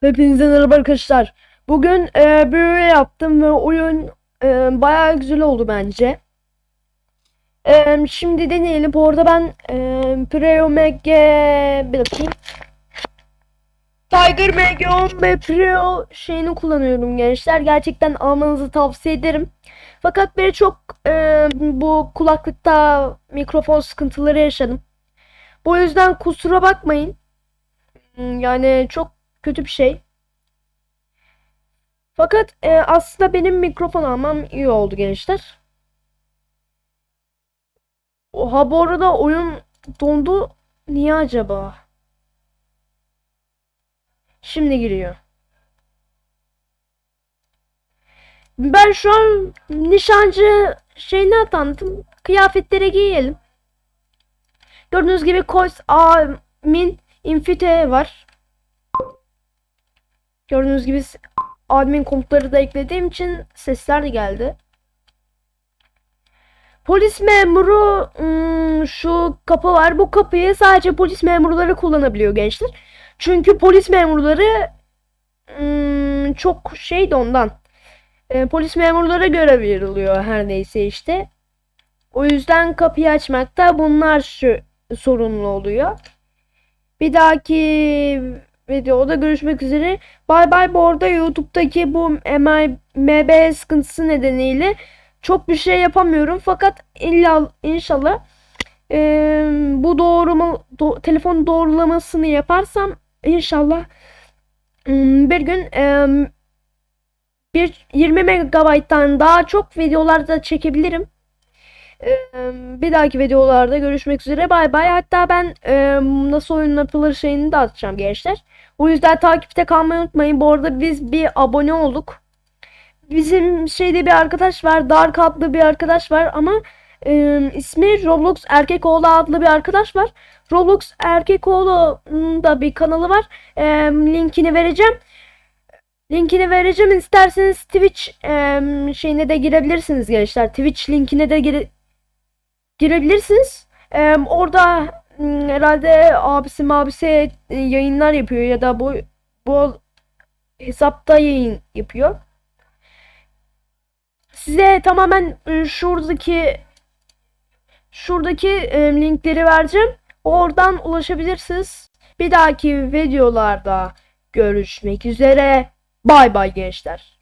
Hepinize merhaba arkadaşlar. Bugün e, oyun yaptım ve oyun e, bayağı güzel oldu bence. E, şimdi deneyelim. Bu arada ben e, Preo MG bir bakayım. Tiger MG10 ve Preo şeyini kullanıyorum gençler. Gerçekten almanızı tavsiye ederim. Fakat ben çok e, bu kulaklıkta mikrofon sıkıntıları yaşadım. Bu yüzden kusura bakmayın. Hmm, Yani çok kötü bir şey. Fakat e, aslında benim mikrofon almam iyi oldu gençler. Oha bu arada oyun dondu. Niye acaba? Şimdi giriyor. Ben şu an nişancı şeyine atandım. Kıyafetlere giyelim. Gördüğünüz gibi Koys Amin Infite var. Gördüğünüz gibi admin komutları da eklediğim için sesler de geldi. Polis memuru hmm, şu kapı var. Bu kapıyı sadece polis memurları kullanabiliyor gençler. Çünkü polis memurları hmm, çok şey de ondan. E, polis memurlara göre veriliyor her neyse işte. O yüzden kapıyı açmakta bunlar şu sorunlu oluyor. Bir dahaki videoda görüşmek üzere. Bay bay bu arada YouTube'daki bu MI, MB sıkıntısı nedeniyle çok bir şey yapamıyorum. Fakat illa inşallah eee, bu doğruma do- telefon doğrulamasını yaparsam inşallah ım, bir gün em, bir 20 megabayttan daha çok videolar da çekebilirim. Bir dahaki videolarda görüşmek üzere. Bay bay. Hatta ben nasıl oyun yapılır şeyini de atacağım gençler. O yüzden takipte kalmayı unutmayın. Bu arada biz bir abone olduk. Bizim şeyde bir arkadaş var. Dark adlı bir arkadaş var ama eee, ismi Roblox Erkekoğlu adlı bir arkadaş var. Roblox Erkekoğlu'nun da bir kanalı var. Eee, linkini vereceğim. Linkini vereceğim. İsterseniz Twitch eee, şeyine de girebilirsiniz gençler. Twitch linkine de gire- girebilirsiniz. Eee, orada herhalde abisi mabisi e, yayınlar yapıyor ya da bu bu hesapta yayın yapıyor. Size tamamen e, şuradaki şuradaki e, linkleri vereceğim. Oradan ulaşabilirsiniz. Bir dahaki videolarda görüşmek üzere. Bay bay gençler.